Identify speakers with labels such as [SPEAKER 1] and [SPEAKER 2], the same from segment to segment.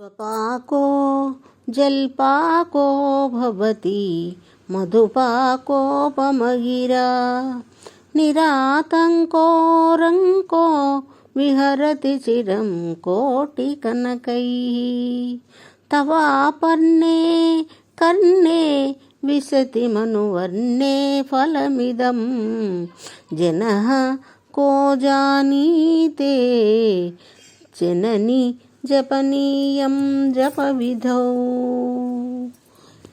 [SPEAKER 1] स्वपाको जल्पाको भवति मधुपाकोपमगिरा निरातङ्को रङ्को विहरति चिरं कोटिकनकैः तवापर्णे कर्णे विशति मनुवर्णे फलमिदं जनः को जानीते जननि జపనీయం జప విధౌ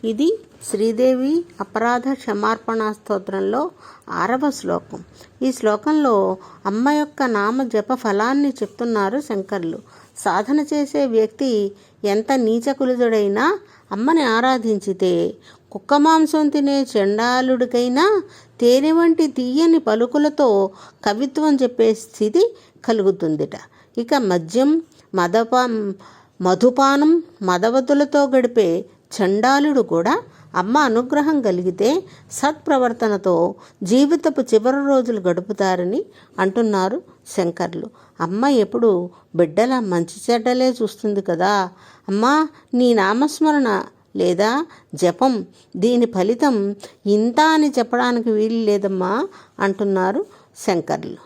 [SPEAKER 1] ఇది శ్రీదేవి అపరాధ క్షమార్పణ స్తోత్రంలో ఆరవ శ్లోకం. ఈ శ్లోకంలో అమ్మ యొక్క నామ జప ఫలాన్ని చెప్తున్నారు శంకర్లు. సాధన చేసే వ్యక్తి ఎంత నీచకులుదుడైనా అమ్మని ఆరాధించితే కుక్క మాంసం తినే చెండాలుడికైనా తేనె వంటి తీయని పలుకులతో కవిత్వం చెప్పే స్థితి కలుగుతుందిట. ఇక మద్యం మదపా మధుపానం మదవతులతో గడిపే చండాలుడు కూడా అమ్మ అనుగ్రహం కలిగితే సత్ప్రవర్తనతో జీవితపు చివరి రోజులు గడుపుతారని అంటున్నారు శంకర్లు. అమ్మ ఎప్పుడు బిడ్డల మంచి చెడ్డలే చూస్తుంది కదా. అమ్మా నీ నామస్మరణ లేదా జపం దీని ఫలితం ఇంత అని చెప్పడానికి వీలు లేదమ్మా అంటున్నారు శంకర్లు.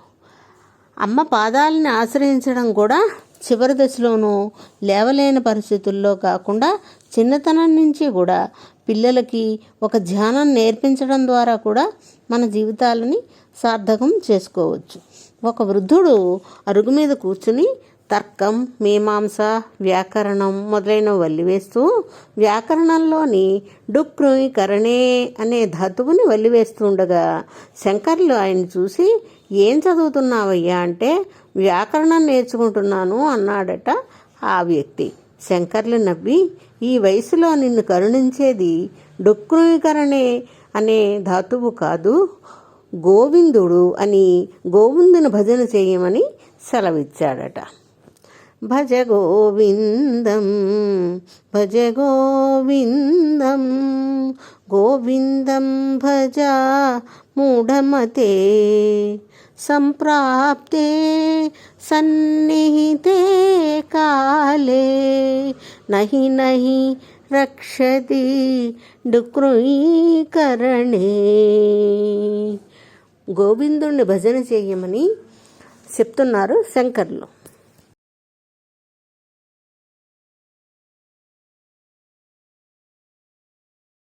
[SPEAKER 1] అమ్మ పాదాలని ఆశ్రయించడం కూడా చివరి దశలోనూ లేవలేని పరిస్థితుల్లో కాకుండా చిన్నతనం నుంచి కూడా పిల్లలకి ఒక ధ్యానం నేర్పించడం ద్వారా కూడా మన జీవితాలని సార్థకం చేసుకోవచ్చు. ఒక వృద్ధుడు అరుగు మీద కూర్చుని తర్కం మీమాంస వ్యాకరణం మొదలైనవి వల్లివేస్తూ వ్యాకరణంలోని డుక్రుయి కరణే అనే ధాతువుని వల్లివేస్తూ ఉండగా శంకర్లు ఆయన చూసి ఏం చదువుతున్నావయ్యా? అంటే వ్యాకరణం నేర్చుకుంటున్నాను అన్నాడట ఆ వ్యక్తి. శంకర్లు నవ్వి ఈ వయసులో నిన్ను కరుణించేది డుక్రుయీకరణే అనే ధాతువు కాదు గోవిందుడు అని గోవిందుని భజన చేయమని సెలవిచ్చాడట. భజ గోవిందం భజ గోవిందం గోవిందం భజ మూఢమతే సంప్రాప్తే సన్నిహితే కాలే నహి నహి రక్షతి డుక్రుయీకరణే. గోవిందుణ్ణి భజన చేయమని చెప్తున్నారు శంకర్లు.